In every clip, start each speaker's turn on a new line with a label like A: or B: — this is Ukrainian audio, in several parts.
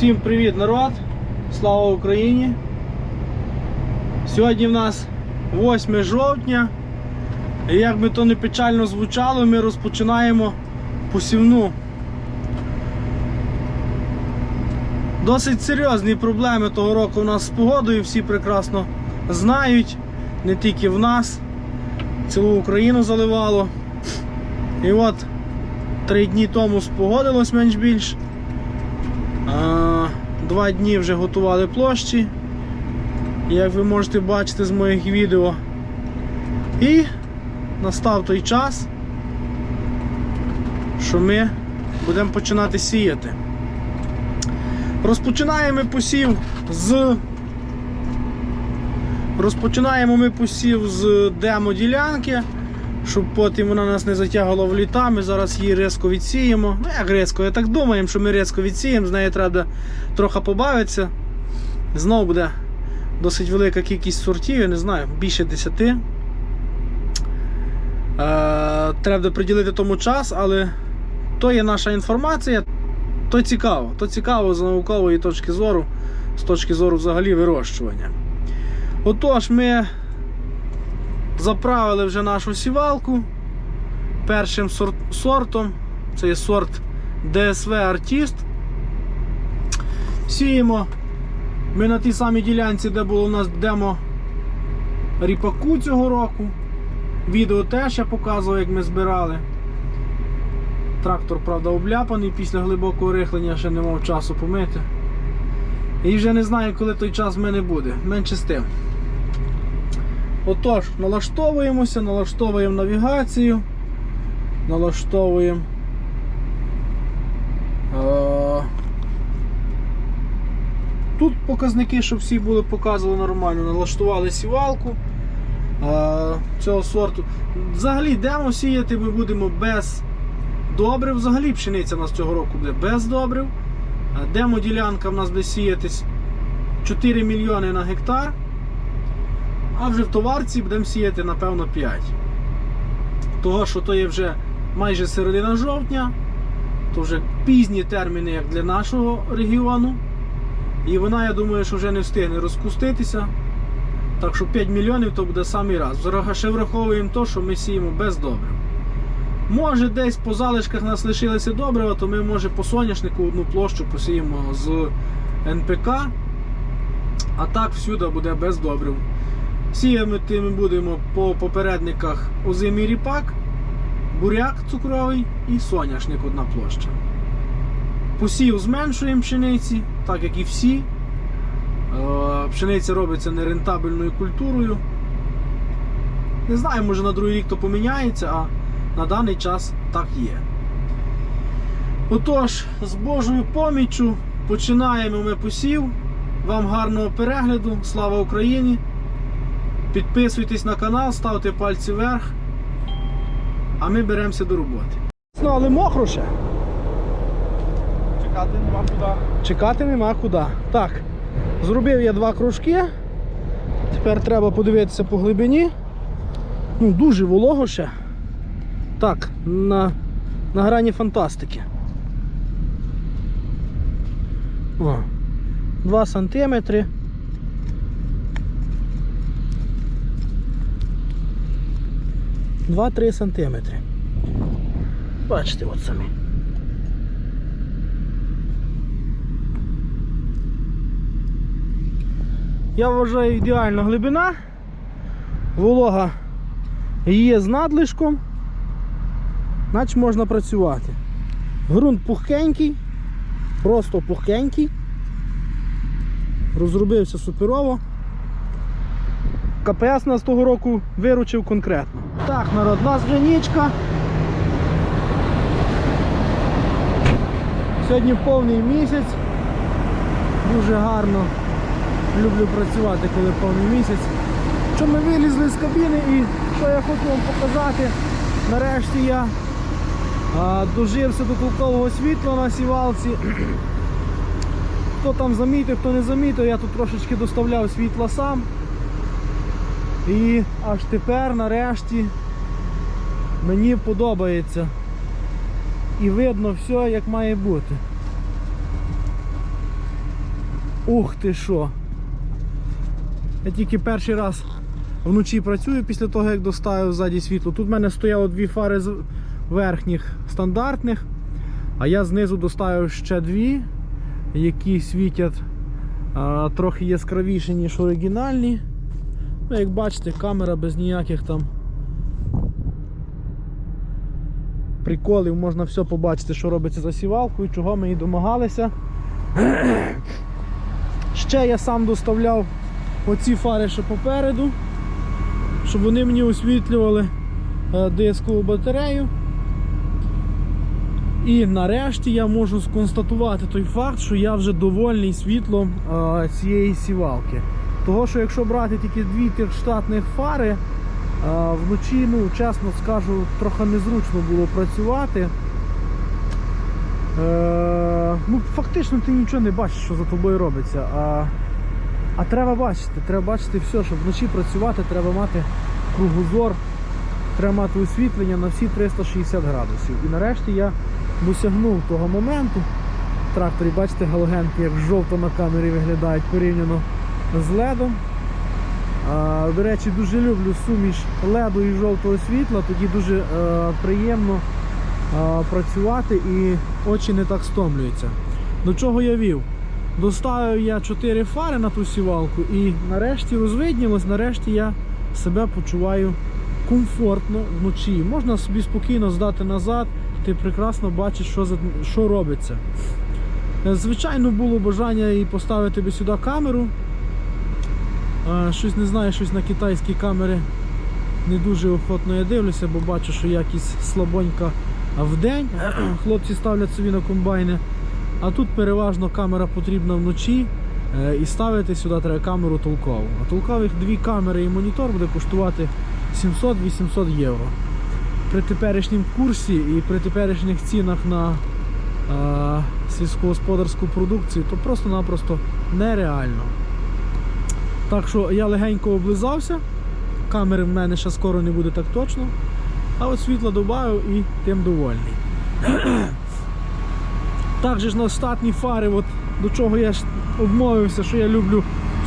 A: Всім привіт, народ! Слава Україні! Сьогодні в нас 8 жовтня. І як би то не печально звучало, ми розпочинаємо посівну. Досить серйозні проблеми того року у нас з погодою, всі прекрасно знають, не тільки в нас, цілу Україну заливало. І от три дні тому спогодилось менш-більш. А, Два дні вже готували площі, як ви можете бачити з моїх відео. І настав той час, що ми будемо починати сіяти. Розпочинаємо посів з. Розпочинаємо ми посів з демо-ділянки, щоб потім вона нас не затягувала в літа. Ми зараз її різко відсіємо. Ну як різко, я так думаю, що ми різко відсіємо, з нею треба трохи побавитися. Знову буде досить велика кількість сортів, я не знаю, більше 10. Е, треба приділити тому час, але то є наша інформація. То цікаво, то цікаво з наукової точки зору, з точки зору взагалі вирощування. Отож, ми заправили вже нашу сівалку першим сорт, сортом. Це є сорт DSV Artist. Сіємо. Ми на тій самій ділянці, де було у нас демо ріпаку цього року. Відео теж я показував, як ми збирали. Трактор, правда, обляпаний після глибокого рихлення, ще не мав часу помити. І вже не знаю, коли той час в мене буде. Менше з тим. Отож, налаштовуємося, налаштовуємо навігацію, налаштовуємо. Е, Тут показники, щоб всі були показували нормально. Налаштували сівалку е, цього сорту. Взагалі, йдемо сіяти, ми будемо без добрив. Взагалі пшениця у нас цього року буде без добрив. Е, Демо-ділянка в нас буде сіятись 4 мільйони на гектар. А вже в товарці будемо сіяти, напевно, 5. Того, що то є вже майже середина жовтня, то вже пізні терміни, як для нашого регіону. І вона, я думаю, що вже не встигне розпуститися. Так що 5 мільйонів то буде самий раз. Ще враховуємо те, що ми сіємо без добрив. Може, десь по залишках нас лишилися добрива, то ми може по соняшнику одну площу посіємо з НПК. А так всюди буде без добрив. Сіяти ми будемо по попередниках озимий ріпак, буряк цукровий і соняшник одна площа. Посів зменшуємо пшениці, так як і всі. Е, Пшениця робиться нерентабельною культурою. Не знаю, може на другий рік то поміняється, а на даний час так є. Отож, з Божою поміччю починаємо ми посів. Вам гарного перегляду. Слава Україні! Підписуйтесь на канал, ставте пальці вверх. А ми беремося до роботи. Ну, але мокро ще.
B: Чекати нема куди.
A: Чекати нема куди. Так, зробив я два кружки. Тепер треба подивитися по глибині. Ну, дуже волого ще. Так, на, на грані фантастики. О, 2 сантиметри. Два-три сантиметри. Бачите, от самі. Я вважаю ідеальна глибина. Волога є з надлишком. Наче можна працювати. Грунт пухкенький, просто пухкенький. Розробився суперово. КПС нас того року виручив конкретно. Так, народ, у нас вже нічка. Сьогодні повний місяць. Дуже гарно. Люблю працювати, коли повний місяць. Що ми вилізли з кабіни і що я хочу вам показати. Нарешті я а, дожився до толкового світла на сівалці. Хто там замітив, хто не замітив, я тут трошечки доставляв світла сам. І аж тепер нарешті мені подобається. І видно все як має бути. Ух ти що! Я тільки перший раз вночі працюю після того, як доставив ззаді світло. Тут в мене стояло дві фари з верхніх стандартних, а я знизу доставив ще дві, які світять а, трохи яскравіші, ніж оригінальні. Ну, як бачите, камера без ніяких там приколів, можна все побачити, що робиться за сівалкою, чого ми і домагалися. Ще я сам доставляв оці фари ще попереду, щоб вони мені освітлювали е, дискову батарею. І нарешті я можу сконстатувати той факт, що я вже довольний світлом е, цієї сівалки. Того, що якщо брати тільки дві тих штатних фари, е, вночі, ну, чесно скажу, трохи незручно було працювати. Е, ну, фактично ти нічого не бачиш, що за тобою робиться. А, а треба бачити, треба бачити все, щоб вночі працювати, треба мати кругозор, треба мати освітлення на всі 360 градусів. І нарешті я досягнув того моменту. В тракторі, бачите, галогенки, як жовто на камері виглядають порівняно з ледом. До речі, дуже люблю суміш леду і жовтого світла, тоді дуже е, приємно а, працювати і очі не так стомлюються. До чого я вів? Доставив я 4 фари на ту сівалку і нарешті розвиднілось, нарешті я себе почуваю комфортно вночі. Можна собі спокійно здати назад, ти прекрасно бачиш, що, що робиться. Е, Звичайно, було бажання і поставити би сюди камеру. Щось не знаю, щось на китайські камери не дуже охотно я дивлюся, бо бачу, що якість слабонька в день. Хлопці ставлять собі на комбайни. А тут переважно камера потрібна вночі. е, І ставити сюди треба камеру толкову. А толкових дві камери і монітор буде коштувати 700-800 євро. При теперішньому курсі і при теперішніх цінах на е, сільськогосподарську продукцію, то просто-напросто нереально. Так що я легенько облизався. Камери в мене ще скоро не буде так точно. А от світло додав і тим довольний. Також на штатні фари, от до чого я обмовився, що я люблю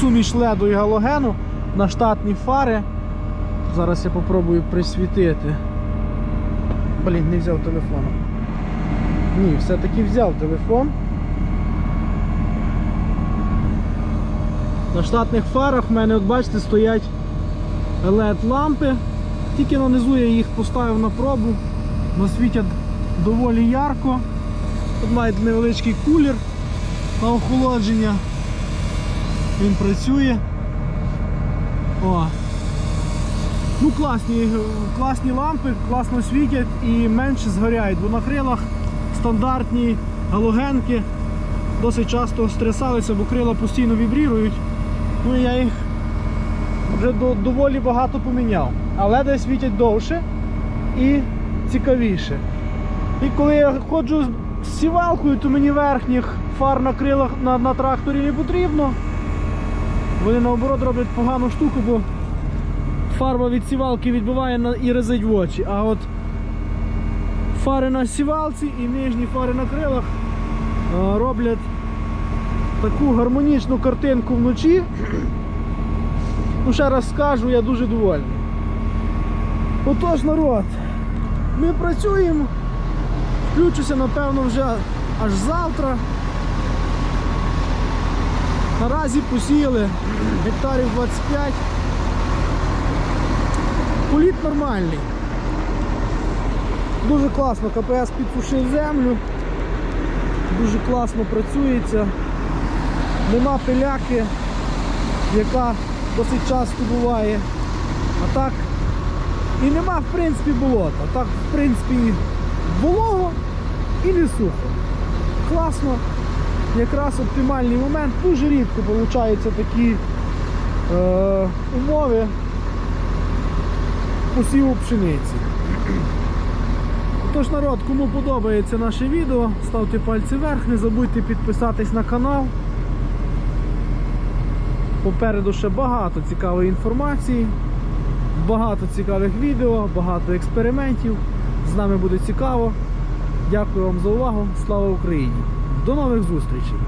A: суміш леду і галогену на штатні фари. Зараз я попробую присвітити. Блін, не взяв телефон. Ні, все-таки взяв телефон. На штатних фарах в мене, от бачите, стоять LED лампи. Тільки нанизу я їх поставив на пробу, но світять доволі ярко. Тут мають невеличкий кулер на охолодження. Він працює. О. Ну класні, класні лампи, класно світять і менше згоряють, бо на крилах стандартні галогенки досить часто стрясалися, бо крила постійно вібрірують. Ну я їх вже доволі багато поміняв. Але де світять довше і цікавіше. І коли я ходжу з сівалкою, то мені верхніх фар на крилах на, на тракторі не потрібно. Вони наоборот роблять погану штуку, бо фарба від сівалки відбиває на- і резить в очі. А от фари на сівалці і нижні фари на крилах роблять таку гармонічну картинку вночі. Ну, ще раз скажу, я дуже довольний. Отож, народ, ми працюємо. Включуся, напевно, вже аж завтра. Наразі посіяли гектарів 25. Політ нормальний. Дуже класно КПС підсушив землю. Дуже класно працюється. Нема пиляки, яка досить часто буває. А так і нема в принципі болота. Так, в принципі, волого і не сухо. Класно. Якраз оптимальний момент. Дуже рідко получаються такі е, умови посіву пшениці. Тож, народ, кому подобається наше відео, ставте пальці вверх, не забудьте підписатись на канал. Попереду ще багато цікавої інформації, багато цікавих відео, багато експериментів. З нами буде цікаво. Дякую вам за увагу. Слава Україні! До нових зустрічей!